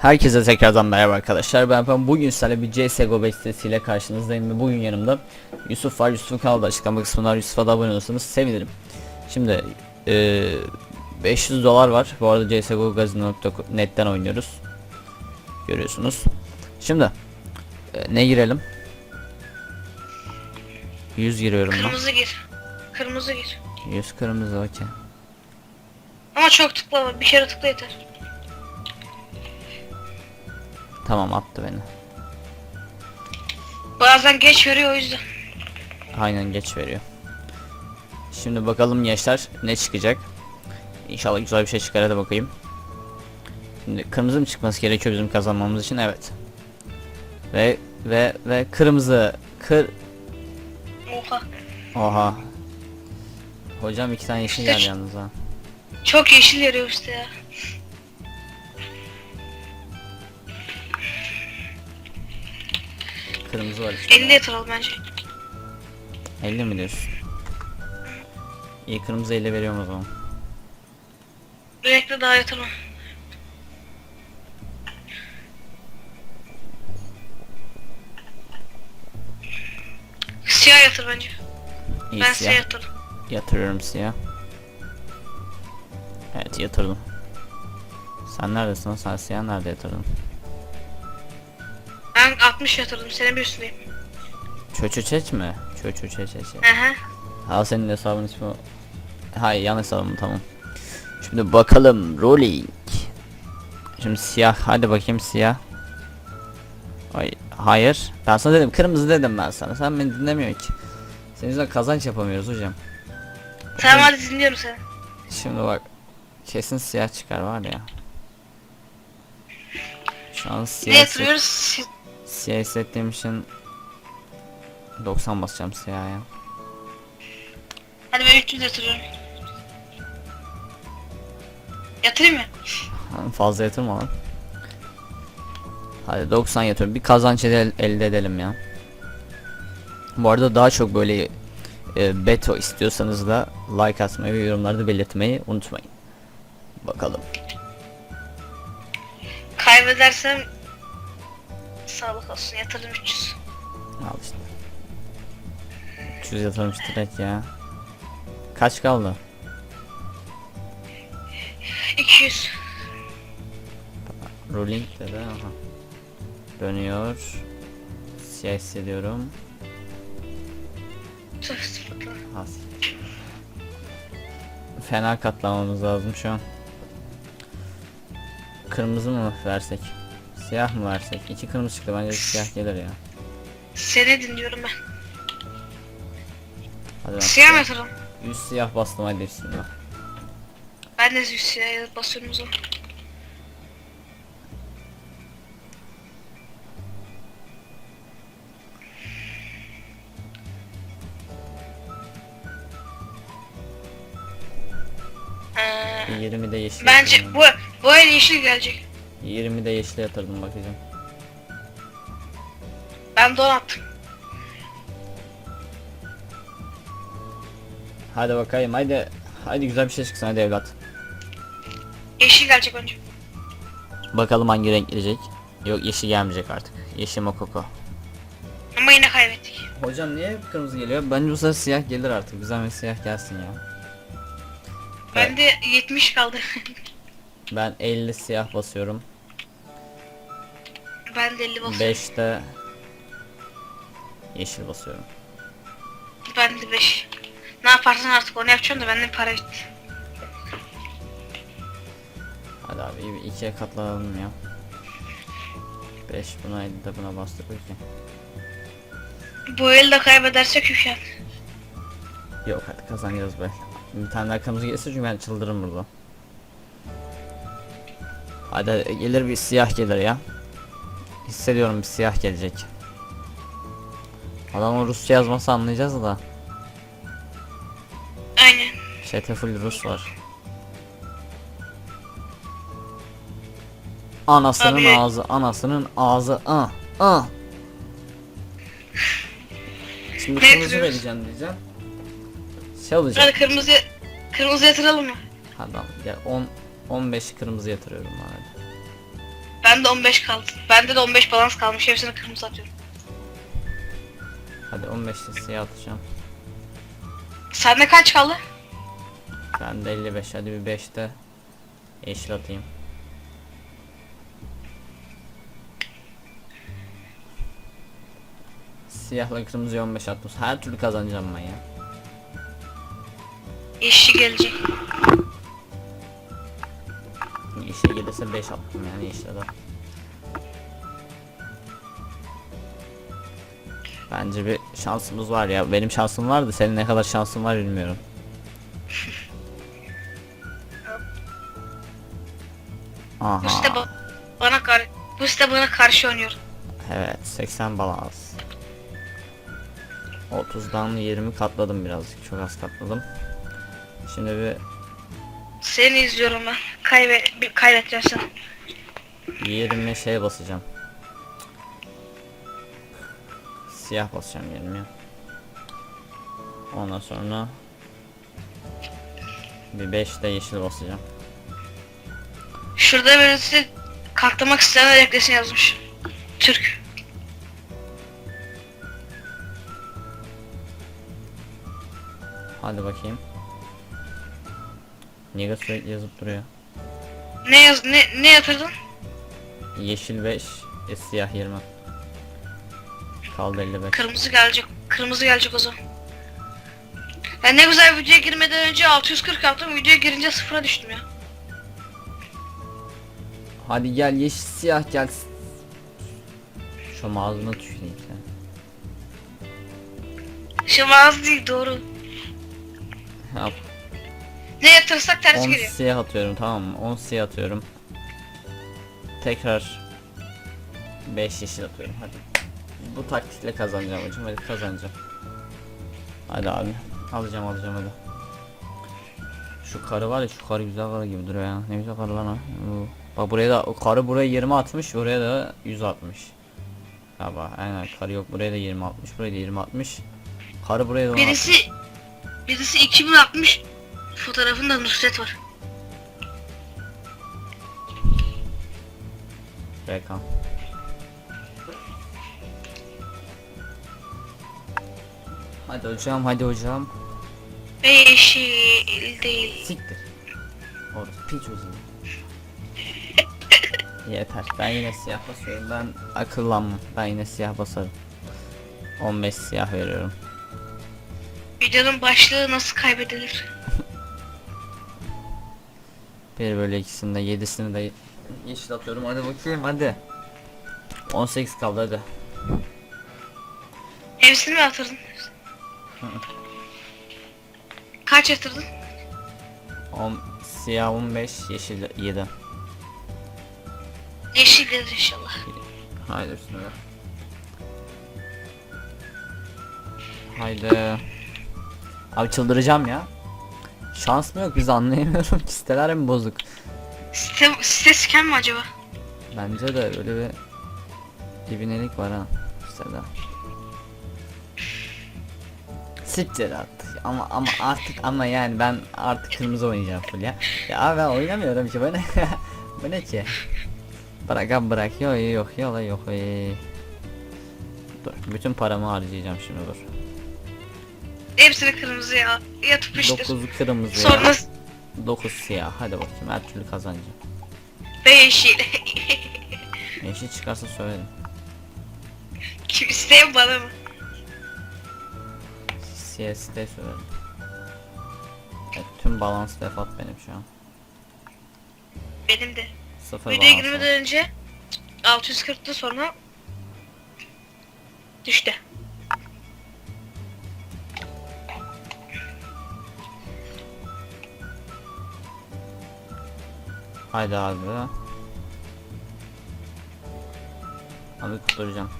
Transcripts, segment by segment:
Herkese tekrardan merhaba arkadaşlar. Ben ben bugün sizlerle bir CSGO bestesiyle karşınızdayım ve bugün yanımda Yusuf var. Yusuf'un kanalı da açıklama kısmında var. Yusuf'a da abone olursanız sevinirim. Şimdi eee 500 dolar var. Bu arada CSGO Gazino.net'ten oynuyoruz. Görüyorsunuz. Şimdi eee, ne girelim? 100 giriyorum ben. Kırmızı gir. Kırmızı gir. 100 kırmızı okey. Ama çok tıklama. Bir kere tıkla yeter. Tamam attı beni. Bazen geç veriyor o yüzden. Aynen geç veriyor. Şimdi bakalım gençler ne çıkacak. İnşallah güzel bir şey çıkar hadi bakayım. Şimdi kırmızı mı çıkması gerekiyor bizim kazanmamız için? Evet. Ve ve ve kırmızı kır Oha. Oha. Hocam iki tane yeşil İşte geldi şu- yalnız ha. Çok yeşil yarıyor işte ya. Kırmızı var işte. 50 yatıralım bence. 50 mi diyorsun? İyi kırmızı 50 veriyorum o zaman. Renkli daha yatırma. Siyah yatır bence. İyi ben siyah. siyah yatırdım. Yatırıyorum siyah. Evet yatırdım. Sen neredesin? Sen siyah nerede yatırdın? Ben 60 yatırdım. Senin bir üstündeyim. Çöçü çeç mi? Çöçü çeç çeç. Aha. Ha senin hesabın ismi. Hayır yan hesabım tamam. Şimdi bakalım rolling. Şimdi siyah hadi bakayım siyah. Ay hayır. Ben sana dedim kırmızı dedim ben sana. Sen beni dinlemiyorsun ki. Senin yüzünden kazanç yapamıyoruz hocam. Tamam hadi dinliyorum seni. Şimdi bak. Kesin siyah çıkar var ya. Şu an Ne siyah, set- yatırıyoruz? Si- siyah hissettiğim için 90 basacağım siyaha. Hadi ben 300 yatırıyorum. Yatırayım mı? Fazla yatırma lan. Hadi 90 yatırıyorum. Bir kazanç ede- elde edelim ya. Bu arada daha çok böyle e, beto istiyorsanız da like atmayı ve yorumlarda belirtmeyi unutmayın. Bakalım. Kaybedersem sağlık olsun yatırdım 300. Al işte. 300 yatırmış direkt ya. Kaç kaldı? 200. Rolling dedi aha. Dönüyor. Siyah hissediyorum. Fena katlamamız lazım şu an. Kırmızı mı versek? Siyah mı versek? İki kırmızı çıktı bence siyah gelir ya. Seni dinliyorum ben. Hadi ben Siyah mı yatıralım? Yüz siyah bastım hadi bismillah. Ben de siyah basıyorum o zaman. Ee, 20 de yeşil bence bu bu el yeşil gelecek. 20 de yeşil yatırdım bakacağım. Ben don attım. Hadi bakayım hadi. Hadi güzel bir şey çıksın hadi evlat. Yeşil gelecek önce. Bakalım hangi renk gelecek. Yok yeşil gelmeyecek artık. Yeşil mokoko. Ama yine kaybettik. Hocam niye hep kırmızı geliyor? Bence bu sefer siyah gelir artık. Güzel bir siyah gelsin ya. Bende 70 kaldı. Ben 50 siyah basıyorum. Ben de 50 basıyorum. 5'te yeşil basıyorum. Ben de 5. Ne yaparsan artık onu yapacağım da bende para bitti. Hadi abi ikiye katlayalım ya. 5 buna 50 de buna bastık okey. Bu el de kaybedersek üşen. Yok hadi kazanacağız be. Bir tane daha kırmızı gelirse çünkü ben çıldırırım burada. Hadi gelir bir siyah gelir ya. Hissediyorum bir siyah gelecek. Adamın Rusça yazması anlayacağız da. Aynen. Chat'te full Rus var. Anasının Abi- ağzı, anasının ağzı, ah, ah. Şimdi Ne kırmızı vereceğim diyeceğim. Şey olacak. Hadi kırmızı kırmızı yatıralım mı? Hadi al, gel 10 15 kırmızı yatırıyorum ben. Bende 15 kaldı. Bende de 15 balans kalmış. Hepsini kırmızı atıyorum. Hadi 15'te siyah atacağım. Sende kaç kaldı? Ben de 55 hadi bir 5'te yeşil atayım. Siyahla kırmızı 15 attım. Her türlü kazanacağım ben ya. Yeşil gelecek. Gelirse 5 attım yani de. Bence bir şansımız var ya. Benim şansım vardı. Senin ne kadar şansın var bilmiyorum. Aha. ba- bana kar bu site bana karşı oynuyor. Evet 80 balans. 30'dan 20 katladım birazcık. Çok az katladım. Şimdi bir Seni izliyorum ben. Kaybe seni. 20 şey basacağım. Siyah basacağım 20. Ondan sonra bir 5 de yeşil basacağım. Şurada birisi katlamak isteyenler eklesin yazmış. Türk. Hadi bakayım. Niye sürekli yazıp duruyor? Ne yaz ne ne yatırdın? Yeşil 5, e, siyah 20. Kaldı 55. Kırmızı gelecek. Kırmızı gelecek o zaman. Ben ne güzel videoya girmeden önce 640 yaptım. Videoya girince sıfıra düştüm ya. Hadi gel yeşil siyah gel. Şu ağzına tüküreyim sen. Şimdi az değil doğru. Yap. Ne yatırsak ters 10 geliyor. siyah atıyorum tamam mı? 10 siyah atıyorum. Tekrar 5 yeşil atıyorum hadi. Bu taktikle kazanacağım hocam hadi kazanacağım. Hadi abi alacağım alacağım hadi. Şu karı var ya şu karı güzel karı gibi duruyor ya. Ne güzel karı lan o. Oo. Bak buraya da o karı buraya 20 atmış oraya da 100 atmış. Galiba aynen karı yok buraya da 20 atmış buraya da 20 atmış. Karı buraya da 10 atmış. Birisi birisi 2060 fotoğrafında Nusret var. Bekan. Hadi hocam hadi hocam. Yeşil değil. Siktir. Orası piç uzun. Yeter. Ben yine siyah basıyorum. Ben akıllanmam. Ben yine siyah basarım. 15 siyah veriyorum. Videonun başlığı nasıl kaybedilir? Bir böyle ikisini de yedisini de yeşil atıyorum. Hadi bakayım hadi. 18 kaldı hadi. Hepsini mi yatırdın? Kaç yatırdın? 10 siyah 15 yeşil 7. Yeşil gelir inşallah. Haydi üstüne ver. Haydi. Abi çıldıracağım ya. Şans mı yok biz anlayamıyorum ki siteler mi bozuk? Site, site scam mi acaba? Bence de öyle bir dibinelik var ha sitede. Siktir artık ama ama artık ama yani ben artık kırmızı oynayacağım full ya. Ya ben oynamıyorum ki bu ne ki? Bırak abi bırak yok yok yok yok ee. Dur bütün paramı harcayacağım şimdi dur. Hepsini kırmızıya yatıp işte. 9 kırmızı Sonra 9 siyah hadi bakayım her türlü kazanacağım. ve yeşil. Yeşil çıkarsa söylerim. Kim isteyen bana mı? CS'de söylerim. Evet, tüm balans defat benim şu an. Benim de. Sıfır Videoya girmeden önce 640'tı sonra düştü. Haydi abi. Abi kurtaracağım.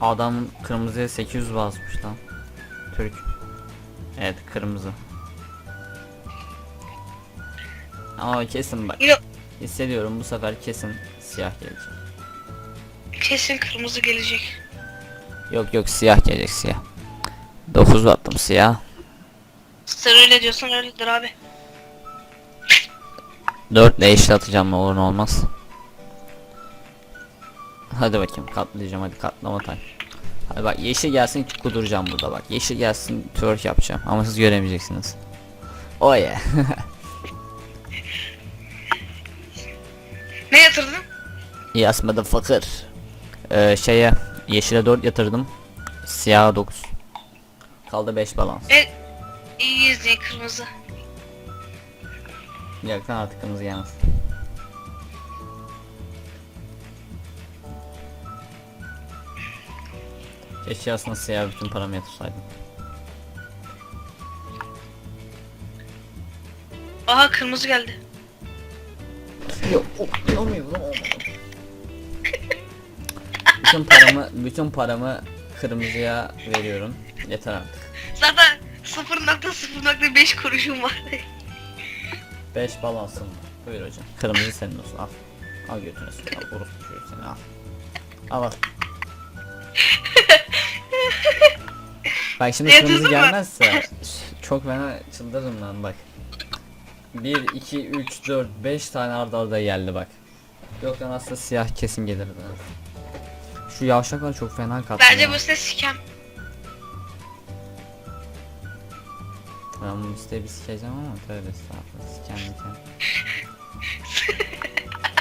Adam kırmızıya 800 basmış lan. Türk. Evet kırmızı. Ama kesin bak. Yok. Hissediyorum bu sefer kesin siyah gelecek. Kesin kırmızı gelecek. Yok yok siyah gelecek siyah. 9 attım siyah. Sen öyle diyorsan öyledir abi. 4 ile eşit atacağım ne olur ne olmaz. Hadi bakayım katlayacağım hadi katlama time. Hadi bak yeşil gelsin kuduracağım burada bak. Yeşil gelsin twerk yapacağım ama siz göremeyeceksiniz. Oh yeah. Ne yatırdın? yes motherfucker. Ee, şeye yeşile 4 yatırdım. Siyaha 9. Kaldı 5 balans. E, izleyin kırmızı. Yaktan artık kırmızı gelmez. Keşke aslında siyah bütün paramı yatırsaydım. Aha kırmızı geldi. Yok, inanmıyorum olmadı. bütün paramı, bütün paramı kırmızıya veriyorum. Yeter artık. Zaten 0.0.5 kuruşum var. 5 balansım var. Buyur hocam. Kırmızı senin olsun al. Al götüne seni al. Orospu çocuğu seni al. Al al. Bak şimdi Ne kırmızı gelmezse çok fena çıldırırım lan bak. 1, 2, 3, 4, 5 tane arda arda geldi bak. Yok lan aslında siyah kesin gelirdi. Şu yavşaklar çok fena kattı. Bence bu size sikem. Ben bu siteyi bir sikeceğim ama tövbe estağfurullah siken miken.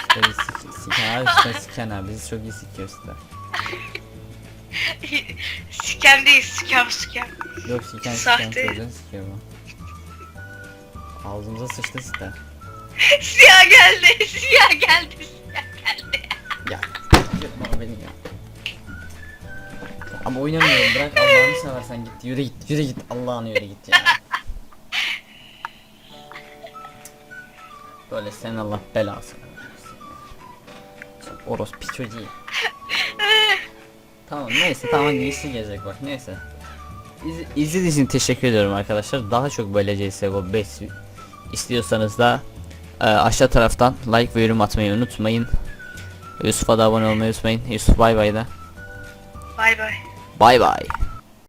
Siteyi sik siken abi site siken abi bizi çok iyi sikiyor site. sikem değil sikem sikem. Yok siken siken Sahte. sözleri sikiyor bu. Ağzımıza sıçtı site. Siyah geldi siyah geldi siyah geldi. Ya yürü beni ya. Ama oynamıyorum bırak Allah'ını seversen git yürü git yürü git Allah'ını yürü git ya. Böyle sen Allah belasını versin. Orospu çocuğu. tamam neyse tamam işi gelecek bak neyse. İz, izlediğiniz için teşekkür ediyorum arkadaşlar. Daha çok böyle CSGO 5 istiyorsanız da e, aşağı taraftan like ve yorum atmayı unutmayın. Yusuf'a da abone olmayı unutmayın. Yusuf bay bay da. Bay bay. Bay bay.